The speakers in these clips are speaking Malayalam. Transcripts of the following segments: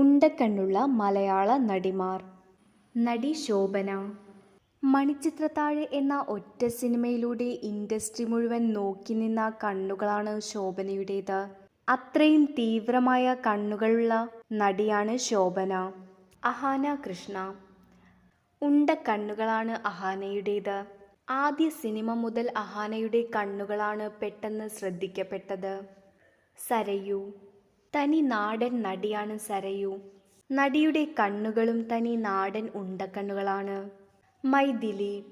ഉണ്ടക്കണ്ണുള്ള മലയാള നടിമാർ. നടി ശോഭന. മണിച്ചിത്രത്താഴ് എന്ന ഒറ്റ സിനിമയിലൂടെ ഇൻഡസ്ട്രി മുഴുവൻ നോക്കി നിന്ന കണ്ണുകളാണ് ശോഭനയുടേത്. അത്രയും തീവ്രമായ കണ്ണുകളുള്ള നടിയാണ് ശോഭന. അഹാന കൃഷ്ണ. ഉണ്ട കണ്ണുകളാണ് അഹാനയുടേത്. ആദ്യ സിനിമ മുതൽ അഹാനയുടെ കണ്ണുകളാണ് പെട്ടെന്ന് ശ്രദ്ധിക്കപ്പെട്ടത്. സരയു. തനി നാടൻ നടിയാണ് സരയു. നടിയുടെ കണ്ണുകളും തനി നാടൻ ഉണ്ടക്കണ്ണുകളാണ്. മൈഥിലി.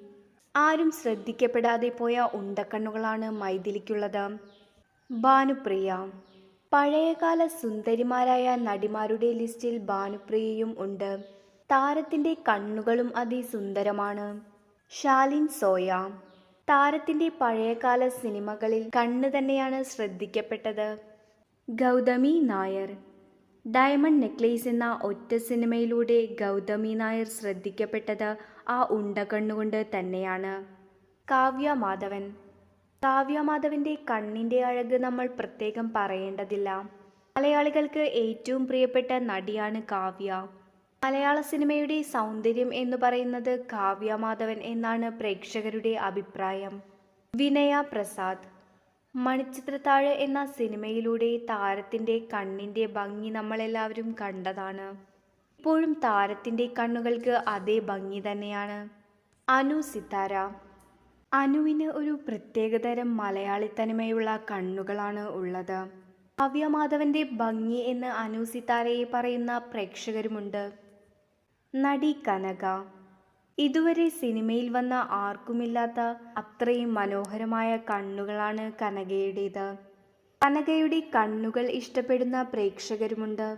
ആരും ശ്രദ്ധിക്കപ്പെടാതെ പോയ ഉണ്ടക്കണ്ണുകളാണ് മൈഥിലിക്കുള്ളത്. ഭാനുപ്രിയ. പഴയകാല സുന്ദരിമാരായ നടിമാരുടെ ലിസ്റ്റിൽ ഭാനുപ്രിയയും ഉണ്ട്. താരത്തിന്റെ കണ്ണുകളും അതിസുന്ദരമാണ്. ഷാലിൻ സോയ. താരത്തിന്റെ പഴയകാല സിനിമകളിൽ കണ്ണ് തന്നെയാണ് ശ്രദ്ധിക്കപ്പെട്ടത്. ഗൗതമി നായർ. ഡയമണ്ട് നെക്ലേസ് എന്ന ഒറ്റ സിനിമയിലൂടെ ഗൗതമി നായർ ശ്രദ്ധിക്കപ്പെട്ടത് ആ ഉണ്ടകണ്ണുകൊണ്ട് തന്നെയാണ്. കാവ്യ മാധവൻ. കാവ്യ മാധവന്റെ കണ്ണിന്റെ അഴക് നമ്മൾ പ്രത്യേകം പറയേണ്ടതില്ല. മലയാളികൾക്ക് ഏറ്റവും പ്രിയപ്പെട്ട നടിയാണ് കാവ്യ. മലയാള സിനിമയുടെ സൗന്ദര്യം എന്ന് പറയുന്നത് കാവ്യ മാധവൻ എന്നാണ് പ്രേക്ഷകരുടെ അഭിപ്രായം. വിനയ പ്രസാദ്. മണിച്ചിത്രത്താഴ് എന്ന സിനിമയിലൂടെ താരത്തിന്റെ കണ്ണിന്റെ ഭംഗി നമ്മളെല്ലാവരും കണ്ടതാണ്. ഇപ്പോഴും താരത്തിന്റെ കണ്ണുകൾക്ക് അതേ ഭംഗി തന്നെയാണ്. അനു സിത്താര. അനുവിന് ഒരു പ്രത്യേകതരം മലയാളി തനിമയുള്ള കണ്ണുകളാണ് ഉള്ളത്. കാവ്യമാധവന്റെ ഭംഗി എന്ന് അനു സിത്താരയെ പറയുന്ന പ്രേക്ഷകരുമുണ്ട്. നടി കനക. ഇതുവരെ സിനിമയിൽ വന്ന ആർക്കുമില്ലാത്ത അത്രയും മനോഹരമായ കണ്ണുകളാണ് കനകയുടേത്. കനകയുടെ കണ്ണുകൾ ഇഷ്ടപ്പെടുന്ന പ്രേക്ഷകരുമുണ്ട്.